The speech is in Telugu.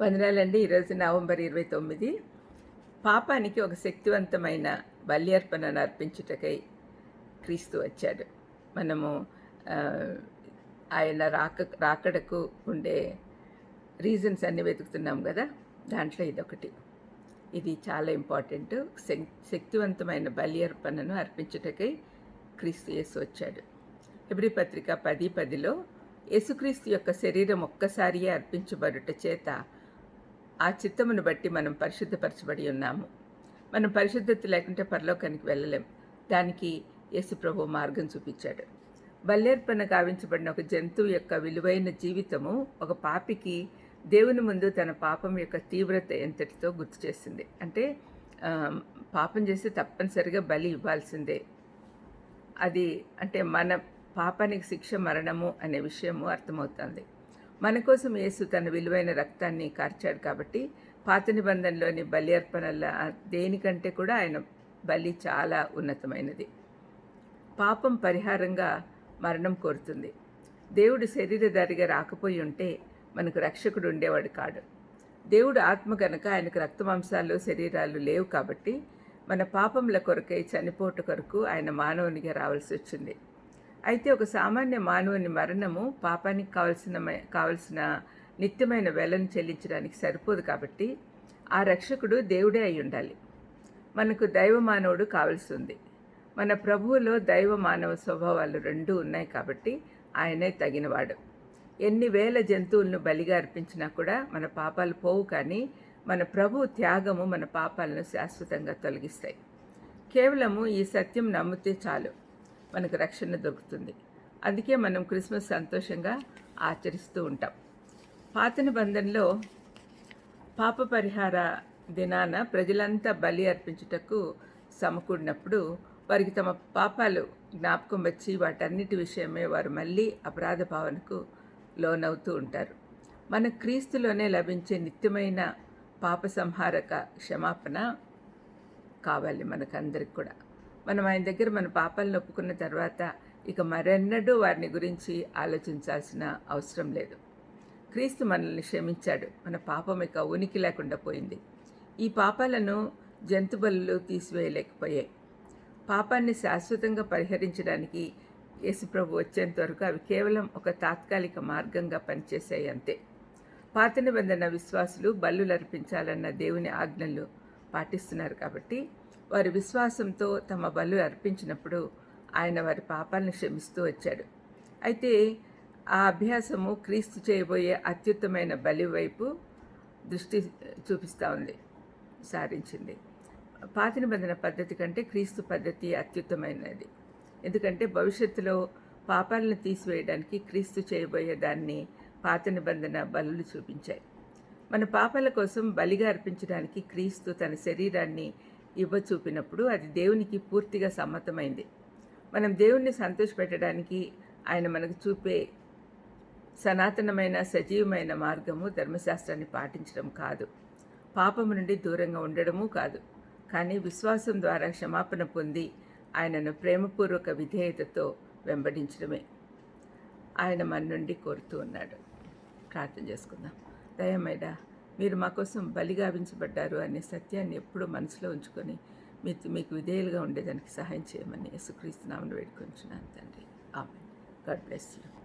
వందనాలండి. ఈరోజు నవంబర్ ఇరవై తొమ్మిది. పాపానికి ఒక శక్తివంతమైన బలి అర్పణను అర్పించుటకై క్రీస్తు వచ్చాడు. మనము ఆయన రాక రాకడకు ఉండే రీజన్స్ అన్నీ వెతుకుతున్నాం కదా? దాంట్లో ఇదొకటి. ఇది చాలా ఇంపార్టెంట్. శక్- శక్తివంతమైన బలి అర్పణను అర్పించుటకై క్రీస్తు యేసు వచ్చాడు. ఎబ్రి పత్రిక పది పదిలో యేసుక్రీస్తు యొక్క శరీరం ఒక్కసారియే అర్పించబడుట చేత ఆ చిత్తమును బట్టి మనం పరిశుద్ధపరచబడి ఉన్నాము. మనం పరిశుద్ధత లేకుంటే పరలోకానికి వెళ్ళలేం. దానికి యేసు ప్రభు మార్గం చూపించాడు. బల్లేర్పణ గావించబడిన ఒక జంతువు యొక్క విలువైన జీవితము ఒక పాపికి దేవుని ముందు తన పాపం యొక్క తీవ్రత ఎంతటితో గుర్తు చేసింది. అంటే పాపం చేస్తే తప్పనిసరిగా బలి ఇవ్వాల్సిందే. అది అంటే మన పాపానికి శిక్ష మరణము అనే విషయము అర్థమవుతుంది. మన కోసం యేసు తన విలువైన రక్తాన్ని కార్చాడు కాబట్టి పాత నిబంధనలోని బలి అర్పణల దేనికంటే కూడా ఆయన బలి చాలా ఉన్నతమైనది. పాపం పరిహారంగా మరణం కోరుతుంది. దేవుడు శరీరధారిగా రాకపోయి ఉంటే మనకు రక్షకుడు ఉండేవాడు కాడు. దేవుడు ఆత్మ గనక ఆయనకు రక్తమాంసాలు శరీరాలు లేవు కాబట్టి మన పాపముల కొరకై చనిపోట కొరకు ఆయన మానవునిగా రావాల్సి వచ్చింది. అయితే ఒక సామాన్య మానవుని మరణము పాపానికి కావలసిన కావలసిన నిత్యమైన వెలను చెల్లించడానికి సరిపోదు కాబట్టి ఆ రక్షకుడు దేవుడే అయి ఉండాలి. మనకు దైవ మానవుడు కావలసి ఉంది. మన ప్రభువులో దైవ మానవ స్వభావాలు రెండూ ఉన్నాయి కాబట్టి ఆయనే తగినవాడు. ఎన్ని వేల జంతువులను బలిగా అర్పించినా కూడా మన పాపాలు పోవు కానీ మన ప్రభు త్యాగము మన పాపాలను శాశ్వతంగా తొలగిస్తాయి. కేవలము ఈ సత్యం నమ్మితే చాలు. మనకు రక్షణ దొరుకుతుంది. అందుకే మనం క్రిస్మస్ సంతోషంగా ఆచరిస్తూ ఉంటాం. పాత నిబంధనలో పాప పరిహార దినాన ప్రజలంతా బలి అర్పించుటకు సమకూడినప్పుడు వారికి తమ పాపాలు జ్ఞాపకం వచ్చి వాటన్నిటి విషయమే వారు మళ్ళీ అపరాధ భావనకు లోనవుతూ ఉంటారు. మన క్రీస్తులోనే లభించే నిత్యమైన పాప సంహారక క్షమాపణ కావాలి మనకందరికి కూడా. మనం ఆయన దగ్గర మన పాపాలను ఒప్పుకున్న తర్వాత ఇక మరెన్నడూ వారిని గురించి ఆలోచించాల్సిన అవసరం లేదు. క్రీస్తు మనల్ని క్షమించాడు. మన పాపం ఇక ఉనికి లేకుండా పోయింది. ఈ పాపాలను జంతుబలు తీసివేయలేకపోయాయి. పాపాన్ని శాశ్వతంగా పరిహరించడానికి యేసుప్రభు వచ్చేంత వరకు అవి కేవలం ఒక తాత్కాలిక మార్గంగా పనిచేశాయి అంతే. పాత నిబంధన విశ్వాసులు బల్లులు అర్పించాలన్న దేవుని ఆజ్ఞలు పాటిస్తున్నారు కాబట్టి వారి విశ్వాసంతో తమ బలు అర్పించినప్పుడు ఆయన వారి పాపాలను క్షమిస్తూ వచ్చాడు. అయితే ఆ అభ్యాసము క్రీస్తు చేయబోయే అత్యుత్తమైన బలి వైపు దృష్టి చూపిస్తూ ఉంది సారించింది. పాత నిబంధన పద్ధతి కంటే క్రీస్తు పద్ధతి అత్యుత్తమైనది. ఎందుకంటే భవిష్యత్తులో పాపాలను తీసివేయడానికి క్రీస్తు చేయబోయే దాన్ని పాత నిబంధన బలులు చూపించాయి. మన పాపాల కోసం బలిగా అర్పించడానికి క్రీస్తు తన శరీరాన్ని ఇవ్వ చూపినప్పుడు అది దేవునికి పూర్తిగా సమ్మతమైంది. మనం దేవుణ్ణి సంతోషపెట్టడానికి ఆయన మనకు చూపే సనాతనమైన సజీవమైన మార్గము ధర్మశాస్త్రాన్ని పాటించడం కాదు. పాపము నుండి దూరంగా ఉండడము కాదు. కానీ విశ్వాసం ద్వారా క్షమాపణ పొంది ఆయనను ప్రేమపూర్వక విధేయతతో వెంబడించడమే. ఆయన మన నుండి కోరుతూ ఉన్నాడు. ప్రార్థన చేసుకుందాం. దయమైడా మీరు మా కోసం బలిగావించబడ్డారు అనే సత్యాన్ని ఎప్పుడూ మనసులో ఉంచుకొని మీకు మీకు విధేయులుగా ఉండేదానికి సహాయం చేయమని యేసుక్రీస్తు నామను వేడుకొంచున్నాను తండ్రి. ఆమె గాడ్ బ్లెస్ యూ.